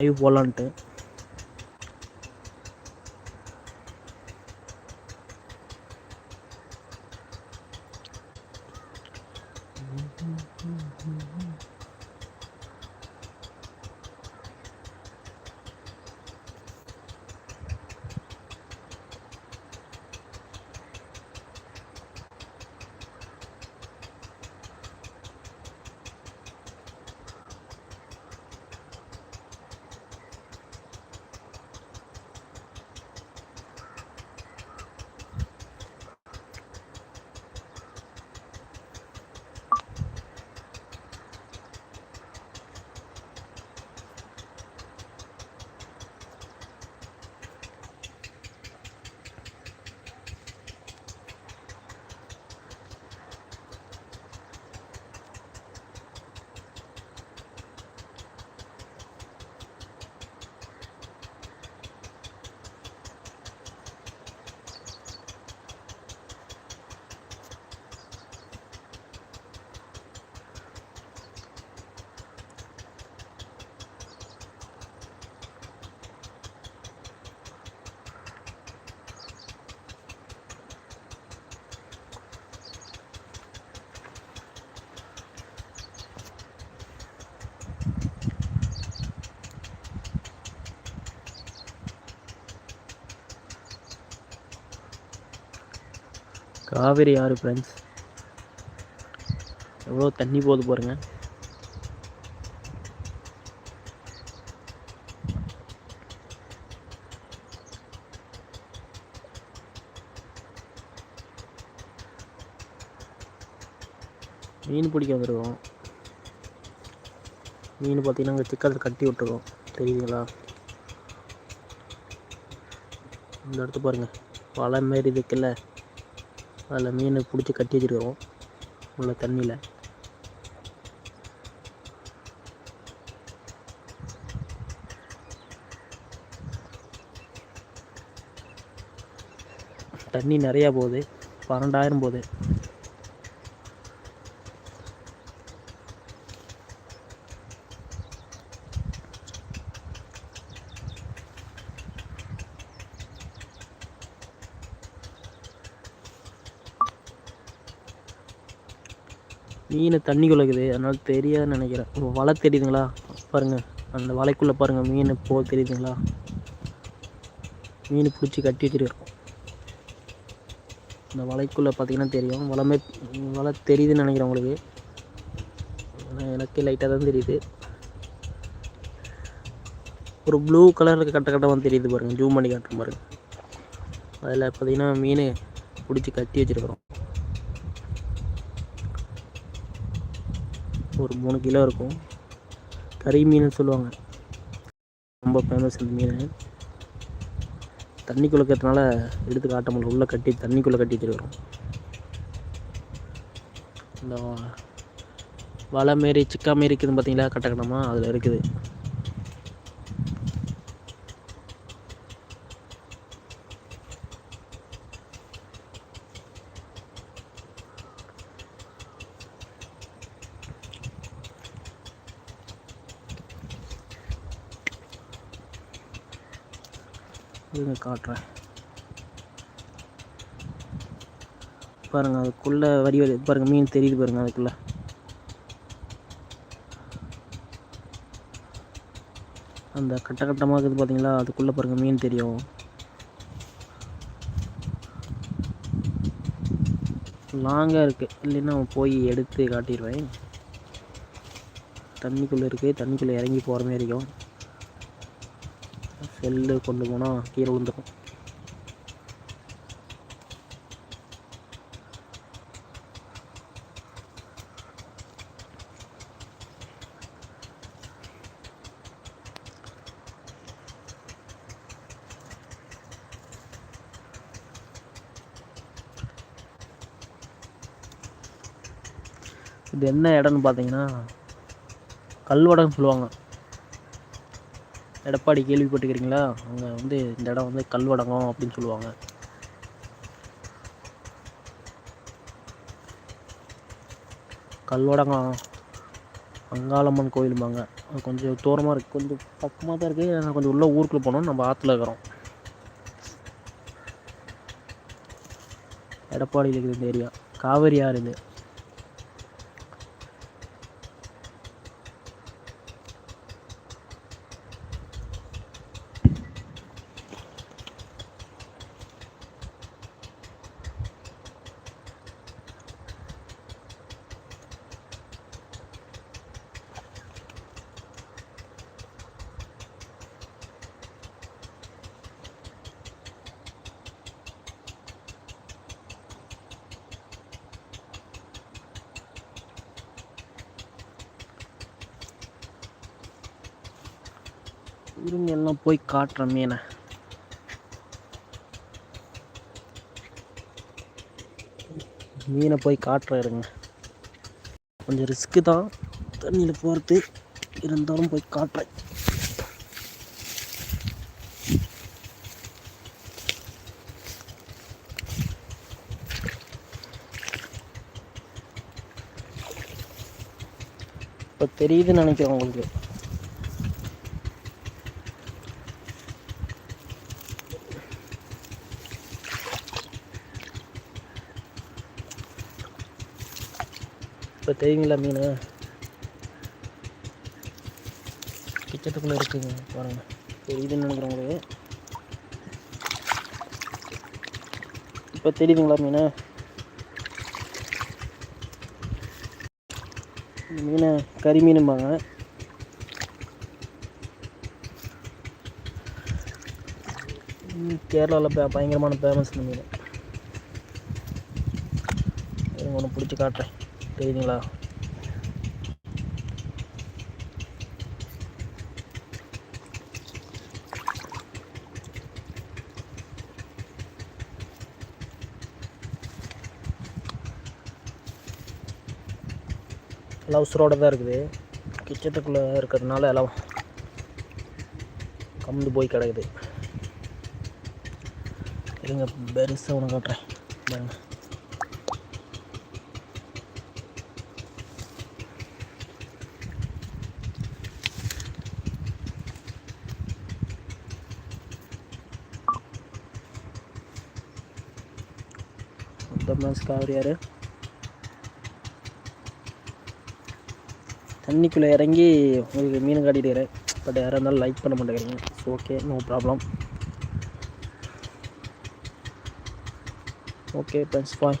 Live போகலான்ட்டு காவேரி ஆறு friends எவ்வளோ தண்ணி போகுது பாருங்க. மீன் பிடிக்க வந்துருக்கோம். மீன் பார்த்தீங்கன்னா அங்கே சிக்கத்தில் கட்டி விட்டுருக்கோம். தெரியுதுங்களா? இந்த இடத்து பாருங்கள் வலை மாரி இருக்குல்ல. அதில் மீனை பிடிச்சி கட்டி வச்சுருக்கிறோம். உள்ள தண்ணியில். தண்ணி நிறையா போகுது. பன்னெண்டாயிரம் போகுது. மீன் தண்ணி குலக்குது. அதனால் தெரியாதுன்னு நினைக்கிறேன். ஒரு வலை தெரியுதுங்களா? பாருங்கள் அந்த வலைக்குள்ளே பாருங்கள் மீன் போ தெரியுதுங்களா? மீன் பிடிச்சி கட்டி வச்சுருக்கோம். இந்த வலைக்குள்ளே பார்த்தீங்கன்னா தெரியும். வளமே வலை தெரியுதுன்னு நினைக்கிறேன் உங்களுக்கு. ஆனா எனக்கு லைட்டாக தான் தெரியுது. ஒரு ப்ளூ கலரில் கட்ட கட்டமாக தெரியுது பாருங்கள் ஜூம் பண்ணி காட்டுறேன் பாருங்கள் அதில் பார்த்தீங்கன்னா மீன் பிடிச்சி கட்டி வச்சுருக்குறோம். ஒரு மூணு கிலோ இருக்கும். கறி மீன் சொல்லுவாங்க. ரொம்ப ஃபேமஸ் இந்த மீன். தண்ணிக்குள்ளே இருக்கிறதுனால எடுத்து காட்ட முடியல. உள்ளே கட்டி தண்ணிக்குள்ளே கட்டி வச்சிருக்கிறோம். இந்த வலை மாரி சிக்கா மாரி இருக்குதுன்னு பார்த்தீங்களா? கட்டக்கணமாக அதில் இருக்குது. இருங்க காட்டுறேன். பாருங்க அதுக்குள்ள வரி வரி பாருங்க மீன் தெரியுது பாருங்க அதுக்குள்ள. அந்த கட்ட கட்டமாக இருக்குது பார்த்தீங்களா அதுக்குள்ளே பாருங்க மீன் தெரியும். லாங்காக இருக்குது இல்லைன்னா போய் எடுத்து காட்டிடுவேன். தண்ணிக்குள்ளே இருக்குது தண்ணிக்குள்ளே இறங்கி போகிற மாதிரி இருக்கும். செல்லு கொண்டு போனால் கீழே விழுந்துடும் இது என்ன இடம்னு பார்த்தீங்கன்னா கல்வடம்னு சொல்லுவாங்க. எடப்பாடி கேள்விப்பட்டுக்கிறீங்களா அங்கே வந்து இந்த இடம் வந்து கல்வடங்கம் அப்படின்னு சொல்லுவாங்க. கல்வடங்கம் அங்காளம்மன் கோயிலும்பாங்க. அது கொஞ்சம் தூரமாக இருக்குது கொஞ்சம் பக்கமாக தான் இருக்குது ஆனால் கொஞ்சம் உள்ளே ஊருக்குள்ளே போனோம். நம்ம ஆற்றுல இருக்கிறோம். எடப்பாடியில் இருக்குது இந்த ஏரியா காவேரி ஆறு இது. இருங்க எல்லாம் போய் காட்டுறேன் மீனை. மீனை போய் காட்டுறேன் இருங்க. கொஞ்சம் ரிஸ்க்கு தான். தண்ணியில் போகிறது இருந்தாலும் போய் காட்டுறேன். இப்போ தெரியுதுன்னு நினைக்கிறேன் உங்களுக்கு. இப்போ தெரியுங்களா மீன்? கிச்சத்துக்குள்ளே இருக்குங்க பாருங்க. தெரியுதுன்னு நினைக்கிறேன் உங்களுக்கு. இப்போ தெரியுதுங்களா மீன்? இந்த மீனை கறி மீனும்பாங்க. கேரளாவில் பயங்கரமான ஃபேமஸ் இந்த மீன். ஒன்று பிடிச்சி காட்டுறேன். தெரியுதுங்களா எல்லாம் உசுரோட தான் இருக்குது. கிச்சத்துக்குள்ளே இருக்கிறதுனால எல்லாம் கம்ந்து போய் கிடக்குது. இருங்க பெருசாக ஒன்று காட்டுறேன். பாருங்கள் மாஸ் காவரியார் தண்ணிக்குள்ளே இறங்கி உங்களுக்கு மீன் காட்டிட்டு பட் யாராக இருந்தாலும் லைக் பண்ண மாட்டேங்கிறீங்க. Okay no problem okay friends bye